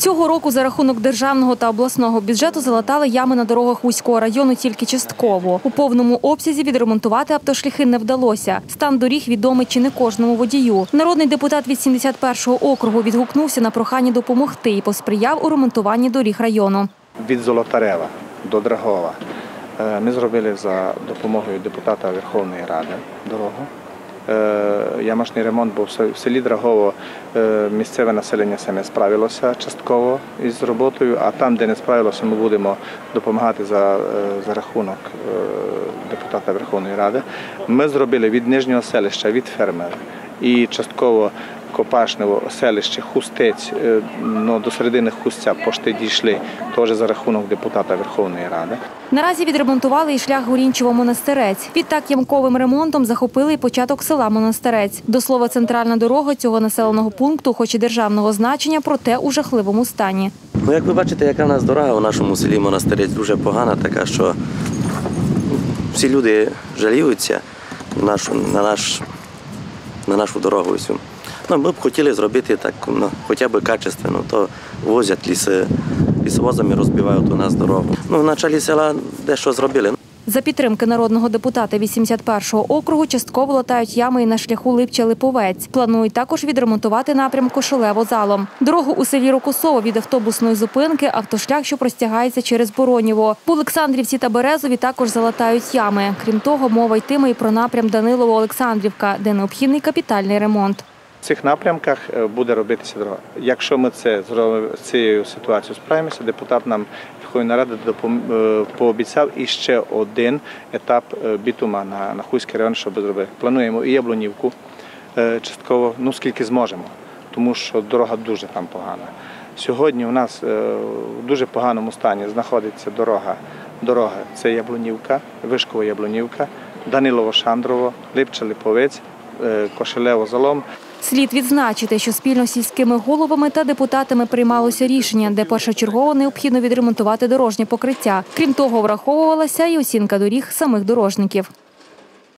Цього року за рахунок державного та обласного бюджету залатали ями на дорогах Хуського району тільки частково. У повному обсязі відремонтувати автошляхи не вдалося. Стан доріг відомий чи не кожному водію. Народний депутат від 71-го округу відгукнувся на прохання допомогти і посприяв у ремонтуванні доріг району. від Золотарева до Драгова. Е, Ми зробили за допомогою депутата Верховної Ради дорогу. Е, Ямашний ремонт, бо в селі Драгово е, місцеве населення саме справилося частково із роботою, а там, де не справилося, ми будемо допомагати за, е, за рахунок депутата Верховної Ради. Ми зробили від нижнього селища, від фермера і частково Копашнево, селище, Хустець, е, ну, до середини Хустця пошти дійшли теж за рахунок депутата Верховної Ради. Наразі відремонтували і шлях Горінчево монастирець. Відтак ямковим ремонтом захопили і початок села Монастирець. До слова, центральна дорога цього населеного пункту, хоч і державного значення, проте у жахливому стані. Ну, як ви бачите, яка в нас дорога у нашому селі монастирець дуже погана, така що всі люди жаліються на нашу, на наш, на нашу дорогу. Всю. Ну, ми б хотіли зробити так, ну, хоча б качественно, то возять ліси, лісовозами розбивають у нас дорогу. Ну, в началі села дещо зробили. За підтримки народного депутата 81-го округу частково латають ями і на шляху Липча-Липовець. Планують також відремонтувати напрям Кошелево-Залом. Дорогу у селі Рокосово від автобусної зупинки, автошлях, що простягається через Бороніво. В Олександрівці та Березові також залатають ями. Крім того, мова йтиме і про напрям Данилово-Олександрівка, де необхідний капітальний ремонт. В цих напрямках е, буде робитися дорога. Якщо ми це з цією ситуацією справимося, депутат нам Верховної Ради е, пообіцяв і ще один етап е, бітума на, на Хуйський район, щоб зробити. Плануємо і Яблунівку частково, ну скільки зможемо, тому що дорога дуже там погана. Сьогодні у нас в дуже поганому стані знаходиться дорога. Дорога це Яблунівка, Вишкова Яблунівка, Данилово-Шандрово, Липча-Липовець, е, Кошелево-Залом. Слід відзначити, що спільно з сільськими головами та депутатами приймалося рішення, де першочергово необхідно відремонтувати дорожнє покриття. Крім того, враховувалася і оцінка доріг самих дорожників.